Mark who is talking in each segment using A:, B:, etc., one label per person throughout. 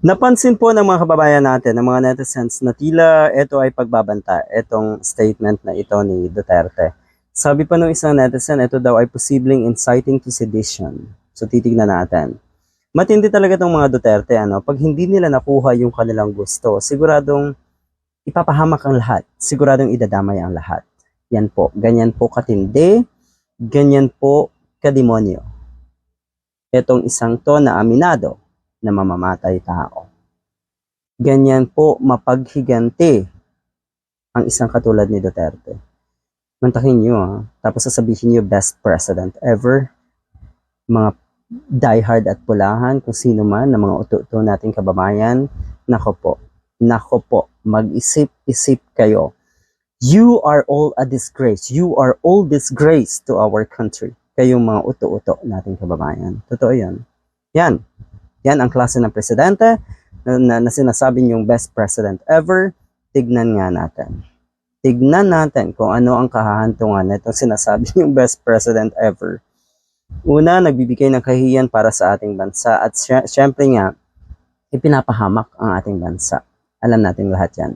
A: Napansin po ng mga kababayan natin, ng mga netizens, na tila ito ay pagbabanta, itong statement na ito ni Duterte. Sabi pa ng isang netizen, ito daw ay posibleng inciting to sedition. So titignan natin. Matindi talaga itong mga Duterte, ano? Pag hindi nila nakuha yung kanilang gusto, siguradong ipapahamak ang lahat. Siguradong idadamay ang lahat. Yan po. Ganyan po katindi. Ganyan po kademonyo. Itong isang to na aminado na mamamatay tao. Ganyan po mapaghiganti ang isang katulad ni Duterte. Mantakin nyo ha. Tapos sasabihin nyo best president ever. Mga diehard at pulahan, kung sino man, na mga uto nating kababayan. Nako po. Nako po. Mag-isip-isip kayo. You are all a disgrace. You are all disgrace to our country. Kayong mga uto-uto nating kababayan. Totoo yan. Yan. Yan ang klase ng presidente na, na, na sinasabi niyong best president ever. Tignan nga natin. Tignan natin kung ano ang kahahantungan na itong sinasabi niyong best president ever. Una, nagbibigay ng kahiyan para sa ating bansa at sy- syempre nga, ipinapahamak ang ating bansa. Alam natin lahat yan.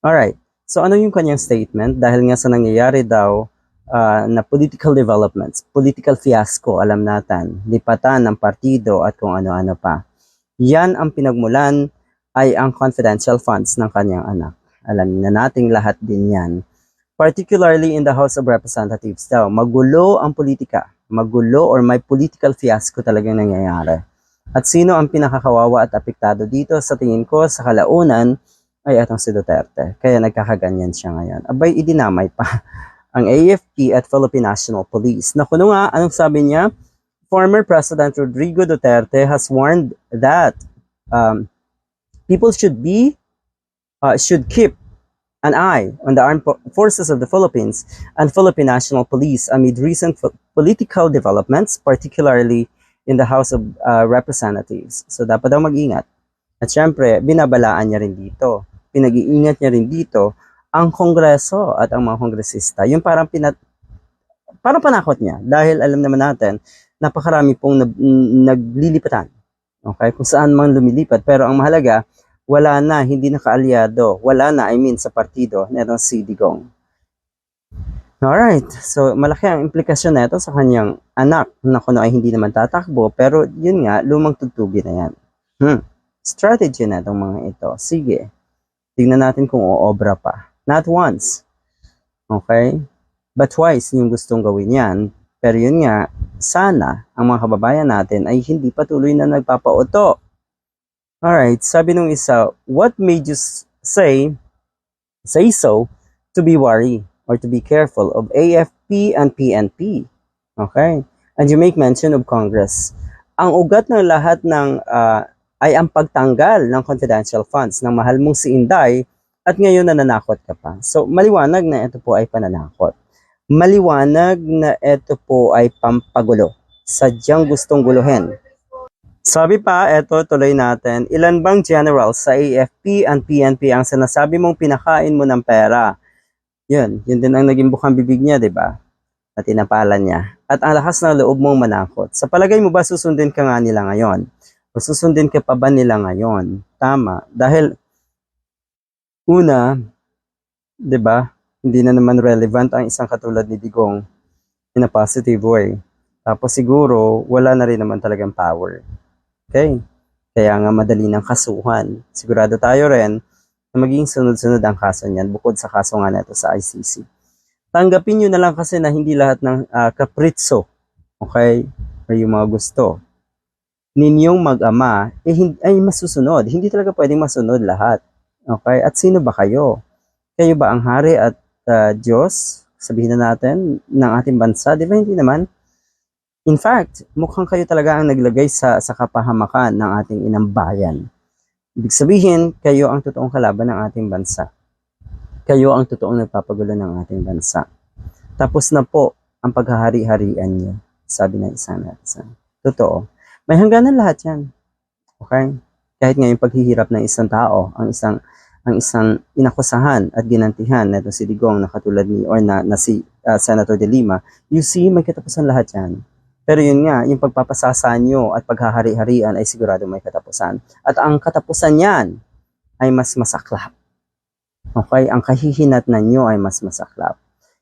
A: Alright, so ano yung kanyang statement? Dahil nga sa nangyayari daw ah, na political developments, political fiasco, alam natin, lipatan ng partido at kung ano-ano pa. Yan ang pinagmulan ay ang confidential funds ng kanyang anak. Alam na nating lahat din yan. Particularly in the House of Representatives daw, magulo ang politika. Magulo or may political fiasco talagang nangyayari. At sino ang pinakakawawa at apektado dito sa tingin ko sa kalaunan ay atong si Duterte. Kaya nagkakaganyan siya ngayon. Abay, idinamay pa ang AFP at Philippine National Police. Na kuno nga, anong sabi niya? Former President Rodrigo Duterte has warned that um, people should be, uh, should keep an eye on the armed forces of the Philippines and Philippine National Police amid recent po- political developments, particularly in the House of uh, Representatives. So dapat daw mag-ingat. At syempre, binabalaan niya rin dito. Pinag-iingat niya rin dito ang Kongreso at ang mga kongresista. Yung parang pinat parang panakot niya dahil alam naman natin napakarami pong nag, naglilipatan. Okay? Kung saan man lumilipat. Pero ang mahalaga, wala na, hindi na kaalyado. Wala na, I mean, sa partido na itong si Digong. Alright, so malaki ang implikasyon na ito sa kanyang anak na kuno ay hindi naman tatakbo pero yun nga, lumang tugtugi na yan. Hmm. Strategy na itong mga ito. Sige, tignan natin kung oobra pa. Not once. Okay? But twice yung gustong gawin yan. Pero yun nga, sana ang mga kababayan natin ay hindi patuloy na nagpapauto. Alright, sabi nung isa, what made you say, say so to be worried or to be careful of AFP and PNP? Okay? And you make mention of Congress. Ang ugat ng lahat ng ah, ay ang pagtanggal ng confidential funds ng mahal mong si Inday at ngayon nananakot ka pa. So, maliwanag na ito po ay pananakot. Maliwanag na ito po ay pampagulo. Sadyang gustong guluhin. Sabi pa, eto tuloy natin, ilan bang general sa AFP and PNP ang sinasabi mong pinakain mo ng pera? Yun, yun din ang naging bukang bibig niya, di ba? At tinapalan niya. At ang lakas ng loob mong manakot. Sa palagay mo ba susundin ka nga nila ngayon? O susundin ka pa ba nila ngayon? Tama. Dahil, una, di ba, hindi na naman relevant ang isang katulad ni Digong in a positive way. Tapos siguro, wala na rin naman talagang power. Okay? Kaya nga madali ng kasuhan. Sigurado tayo rin na maging sunod-sunod ang kaso niyan bukod sa kaso nga neto sa ICC. Tanggapin nyo na lang kasi na hindi lahat ng ah, kapritso, okay, or yung mga gusto ninyong mag-ama eh, ay masusunod. Hindi talaga pwedeng masunod lahat. Okay? At sino ba kayo? Kayo ba ang hari at ah, Diyos? Sabihin na natin ng ating bansa, di ba? Hindi naman. In fact, mukhang kayo talaga ang naglagay sa, sa kapahamakan ng ating inang bayan. Ibig sabihin, kayo ang totoong kalaban ng ating bansa. Kayo ang totoong nagpapagulo ng ating bansa. Tapos na po ang paghahari-harian niyo, sabi ng isang netizen. Totoo. May hangganan lahat yan. Okay? Kahit nga yung paghihirap ng isang tao, ang isang ang isang inakusahan at ginantihan na si Digong na katulad ni or na, na si uh, Senator De Lima, you see, may katapusan lahat yan. Pero yun nga, yung pagpapasasa nyo at paghahari-harian ay sigurado may katapusan. At ang katapusan niyan ay mas masaklap. Okay, ang kahihinatnan nyo ay mas masaklap.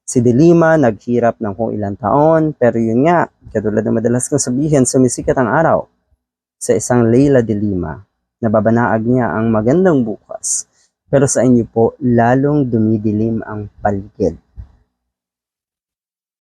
A: Si Delima naghirap ng kung ilang taon, pero yun nga, katulad na madalas kong sabihin, sumisikat ang araw sa isang Leila de Lima. Nababanaag niya ang magandang bukas. Pero sa inyo po, lalong dumidilim ang paligid.